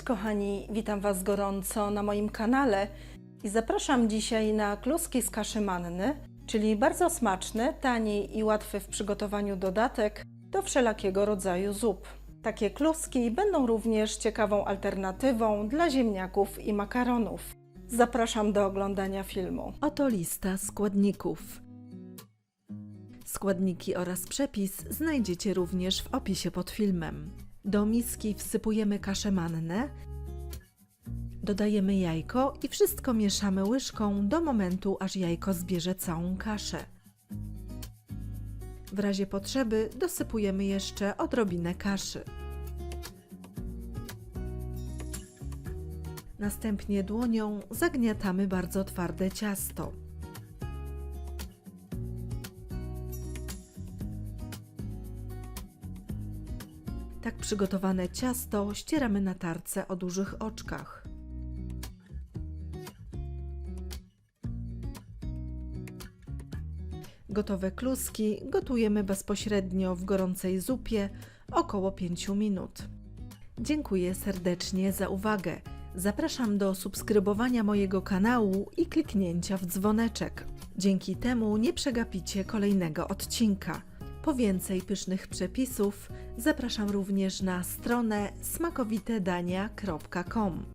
Cześć kochani, witam Was gorąco na moim kanale i zapraszam dzisiaj na kluski z kaszy manny, czyli bardzo smaczny, tani i łatwy w przygotowaniu dodatek do wszelakiego rodzaju zup. Takie kluski będą również ciekawą alternatywą dla ziemniaków i makaronów. Zapraszam do oglądania filmu. Oto lista składników. Składniki oraz przepis znajdziecie również w opisie pod filmem. Do miski wsypujemy kaszę mannę, dodajemy jajko i wszystko mieszamy łyżką do momentu, aż jajko zbierze całą kaszę. W razie potrzeby dosypujemy jeszcze odrobinę kaszy. Następnie dłonią zagniatamy bardzo twarde ciasto. Tak przygotowane ciasto ścieramy na tarce o dużych oczkach. Gotowe kluski gotujemy bezpośrednio w gorącej zupie około 5 minut. Dziękuję serdecznie za uwagę. Zapraszam do subskrybowania mojego kanału i kliknięcia w dzwoneczek. Dzięki temu nie przegapicie kolejnego odcinka. Po więcej pysznych przepisów zapraszam również na stronę smakowitedania.com.